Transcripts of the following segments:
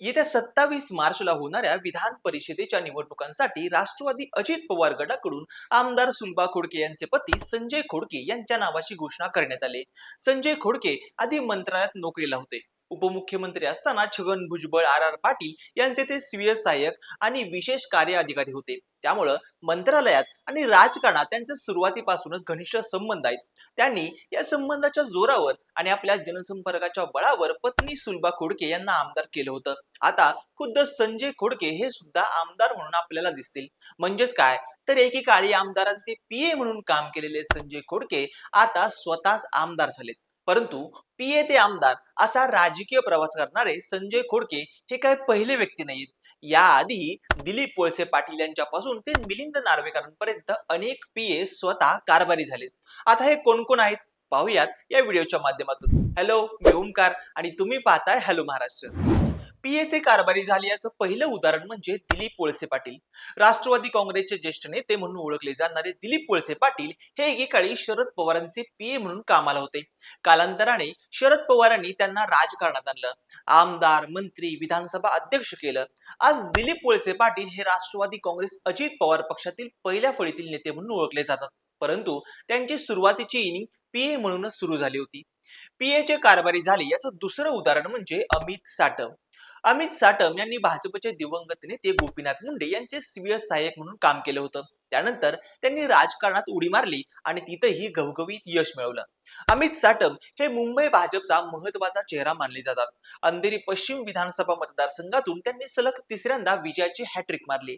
येत्या सत्तावीस मार्चला होणाऱ्या विधान परिषदेच्या निवडणुकांसाठी राष्ट्रवादी अजित पवार गटाकडून आमदार सुलभा खोडके यांचे पती संजय खोडके यांच्या नावाची घोषणा करण्यात आली. संजय खोडके आधी मंत्रालयात नोकरीला होते. उपमुख्यमंत्री असताना छगन भुजबळ आर आर पाटील यांचे ते स्वीय सहाय्यक आणि विशेष कार्य अधिकारी होते. त्यामुळं मंत्रालयात आणि राजकारणात त्यांचे सुरुवातीपासूनच घनिष्ठ संबंध आहेत. त्यांनी या संबंधाच्या जोरावर आणि आपल्या जनसंपर्काच्या बळावर पत्नी सुलभा खोडके यांना आमदार केलं होतं. आता खुद्द संजय खोडके हे सुद्धा आमदार म्हणून आपल्याला दिसतील. म्हणजेच काय? तर एकेकाळी आमदारांचे पीए म्हणून काम केलेले संजय खोडके आता स्वतःच आमदार झालेत. परंतु पीए ते आमदार असा राजकीय प्रवास करणारे संजय खोडके हे काय पहिले व्यक्ती नाहीत. याआधी दिलीप कोळसे पाटील यांच्यापासून ते मिलिंद नार्वेकरांपर्यंत अनेक पीए स्वतः कारभारी झालेत. आता हे कोण कोण आहेत? पाहूयात या व्हिडिओच्या माध्यमातून. हॅलो मी ओमकार आणि तुम्ही पाहताय हॅलो महाराष्ट्र. पीएचे कारभारी झाले याचं पहिलं उदाहरण म्हणजे दिलीप वळसे पाटील. राष्ट्रवादी काँग्रेसचे ज्येष्ठ नेते म्हणून ओळखले जाणारे दिलीप वळसे पाटील हे एकेकाळी शरद पवारांचे पीए म्हणून कामाला होते. कालांतराने शरद पवारांनी त्यांना राजकारणात आणलं. आमदार मंत्री विधानसभा अध्यक्ष केलं. आज दिलीप वळसे पाटील हे राष्ट्रवादी काँग्रेस अजित पवार पक्षातील पहिल्या फळीतील नेते म्हणून ओळखले जातात. परंतु त्यांची सुरुवातीची इनिंग पीए म्हणूनच सुरू झाली होती. पीएचे कारभारी झाले याचं दुसरं उदाहरण म्हणजे अमित साटव अमित साटम यांनी भाजपचे दिवंगत नेते गोपीनाथ मुंडे यांचे स्वीय सहाय्यक म्हणून काम केलं होतं. त्यानंतर त्यांनी राजकारणात उडी मारली आणि तिथंही घवघवीत यश मिळवलं. अमित साटम हे मुंबई भाजपचा महत्त्वाचा चेहरा मानले जातात. अंधेरी पश्चिम विधानसभा मतदारसंघातून त्यांनी सलग तिसऱ्यांदा विजयाची हॅट्रिक मारली.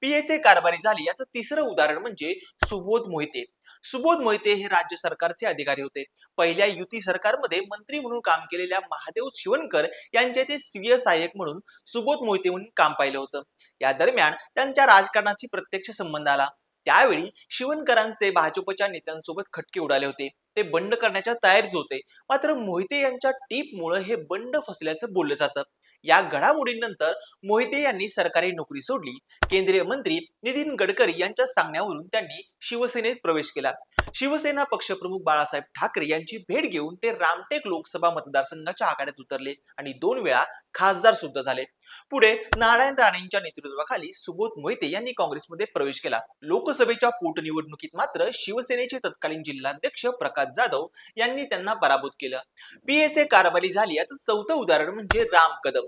पीएचे कारभारी झाले याचं तिसरं उदाहरण म्हणजे सुबोध मोहिते. सुबोध मोहिते हे राज्य सरकारचे अधिकारी होते. पहिल्या युती सरकारमध्ये मंत्री म्हणून काम केलेल्या महादेव शिवणकर यांचे ते स्वीय सहाय्यक म्हणून सुबोध मोहिते म्हणून काम पाहिलं होतं. या दरम्यान त्यांच्या राजकारणाची प्रत्यक्ष संबंध आला. त्यावेळी शिवणकरांचे भाजपच्या नेत्यांसोबत खटके उडाले होते. ते बंड करण्याच्या तयारीत होते. मात्र मोहिते यांच्या टीपमुळे हे बंड फसल्याचं बोललं जातं. या घडामोडींनंतर मोहिते यांनी सरकारी नोकरी सोडली. केंद्रीय मंत्री नितीन गडकरी यांच्या सांगण्यावरून त्यांनी शिवसेनेत प्रवेश केला. शिवसेना पक्षप्रमुख बाळासाहेब ठाकरे यांची भेट घेऊन ते रामटेक लोकसभा मतदारसंघाच्या आघाड्यात उतरले आणि दोन वेळा खासदार सुद्धा झाले. पुढे नारायण राणेंच्या नेतृत्वाखाली सुबोध मोहिते यांनी काँग्रेसमध्ये प्रवेश केला. लोकसभेच्या पोटनिवडणुकीत मात्र शिवसेनेचे तत्कालीन जिल्हाध्यक्ष प्रकाश जाधव यांनी त्यांना पराभूत केलं. पीएचे कारभारी झाली याचं चौथं उदाहरण म्हणजे राम कदम.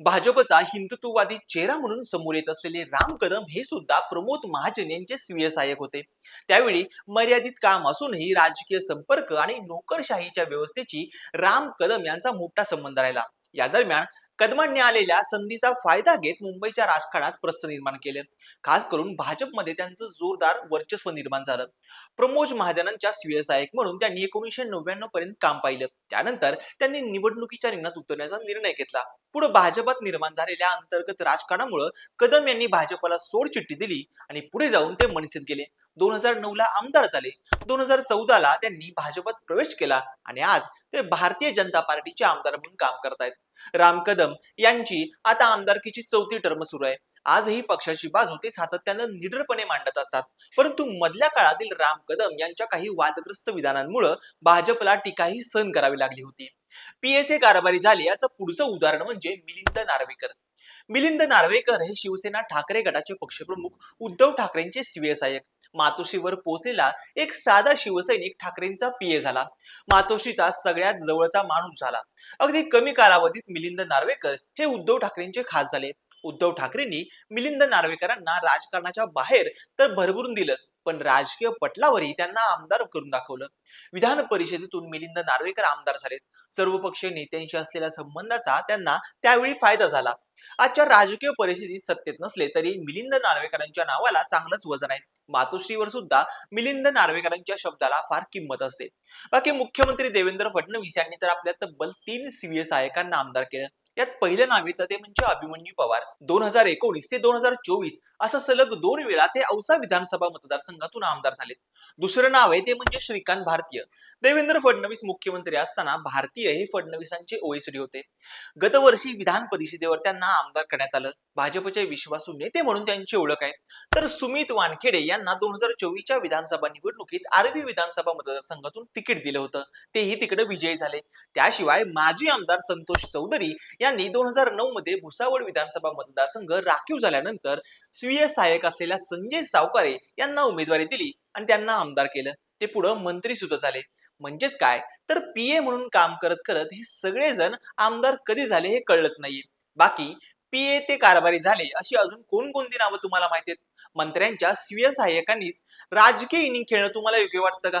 भाजपचा हिंदुत्ववादी चेहरा म्हणून समोर येत असलेले राम कदम हे सुद्धा प्रमोद महाजन यांचे स्वीय सहाय्यक होते. त्यावेळी मर्यादित काम असूनही राजकीय संपर्क आणि नोकरशाहीच्या व्यवस्थेची राम कदम यांचा मोठा संबंध राहिला. या दरम्यान कदमांनी आलेल्या संधीचा फायदा घेत मुंबईच्या राजकारणात प्रस्थ निर्माण केले. खास करून भाजपमध्ये त्यांचं जोरदार वर्चस्व निर्माण झालं. प्रमोद महाजनांच्या स्वीय म्हणून त्यांनी एकोणीसशे नव्याण्णव पर्यंत काम पाहिलं. त्यानंतर त्यांनी निवडणुकीच्या रिंगणात उतरण्याचा निर्णय घेतला. पुढे भाजपात निर्माण झालेल्या अंतर्गत राजकारणामुळे कदम यांनी भाजपला सोडचिठ्ठी दिली आणि पुढे जाऊन ते मनसेत गेले. दोन हजार नऊ ला आमदार झाले. दोन हजार चौदा ला त्यांनी भाजपात प्रवेश केला आणि आज ते भारतीय जनता पार्टीचे आमदार म्हणून काम करतायत. राम कदम यांची आता आमदारकीची चौथी टर्म सुरू आहे. आजही पक्षाची बाजू ते सातत्यानं निडरपणे मांडत असतात. परंतु मधल्या काळातील राम कदम यांच्या काही वादग्रस्त विधानांमुळे भाजपला टीकाही सहन करावी लागली होती. पीएचे कारभारी झाले. याचं पुढचं उदाहरण म्हणजे मिलिंद नार्वेकर. मिलिंद नार्वेकर हे शिवसेना ठाकरे गटाचे पक्षप्रमुख उद्धव ठाकरेंचे स्वीय सहाय्यक मातोश्रीवर पोहोचलेला एक साधा शिवसैनिक ठाकरेंचा पीए झाला. मातोश्रीचा सगळ्यात जवळचा माणूस झाला. अगदी कमी कालावधीत मिलिंद नार्वेकर हे उद्धव ठाकरेंचे खास झाले. उद्धव ठाकरेंनी मिलिंद नार्वेकरांना राजकारणाच्या बाहेर तर भरभरून दिलंच. पण राजकीय पटलावरही त्यांना आमदार करून दाखवलं. विधान परिषदेतून मिलिंद नार्वेकर आमदार झालेत. सर्वपक्षीय नेत्यांशी असलेल्या संबंधाचा त्यांना त्यावेळी फायदा झाला. आजच्या राजकीय परिस्थितीत सत्तेत नसले तरी मिलिंद नार्वेकरांच्या नावाला चांगलंच वजन आहे. मातोश्रीवर सुद्धा मिलिंद नार्वेकरांच्या शब्दाला फार किंमत असते. बाकी मुख्यमंत्री देवेंद्र फडणवीस यांनी तर आपल्या तब्बल तीन सीव्हीए सहाय्यकांना आमदार केलं. यात पहिलं नाव येतं ते म्हणजे अभिमन्यू पवार. दोन हजार एकोणीस ते दोन हजार चोवीस. असं सलग दोन वेळा ते औसा विधानसभा मतदारसंघातून आमदार झाले दुसरं नाव आहे ते म्हणजे श्रीकांत भारतीय. देवेंद्र फडणवीस मुख्यमंत्री असताना भारतीय हे फडणवीसांचे ओएसडी होते. गतवर्षी विधान परिषदेवर त्यांना आमदार करण्यात आलं. भाजपचे विश्वासू नेते म्हणून त्यांची ओळख आहे. तर सुमित वानखेडे यांना दोन हजार चोवीसच्या विधानसभा निवडणुकीत आरवी विधानसभा मतदारसंघातून तिकीट दिलं होतं. तेही तिकडे विजयी झाले. त्याशिवाय माजी आमदार संतोष चौधरी यांनी दोन हजार नऊ मध्ये भुसावळ विधानसभा मतदारसंघ राखीव झाल्यानंतर स्वीय सहाय्यक असलेल्या संजय सावकारे यांना उमेदवारी दिली आणि त्यांना आमदार केलं. ते पुढं मंत्री सुद्धा झाले. म्हणजेच काय? तर पीए म्हणून काम करत करत हे सगळेजण आमदार कधी झाले हे कळलंच नाहीये. बाकी पीए ते कारभारी झाले अशी अजून कोणकोणती नावं तुम्हाला माहिती आहेत? मंत्र्यांच्या स्वीय सहाय्यकांनीच राजकीय इनिंग खेळणं तुम्हाला योग्य वाटतं का?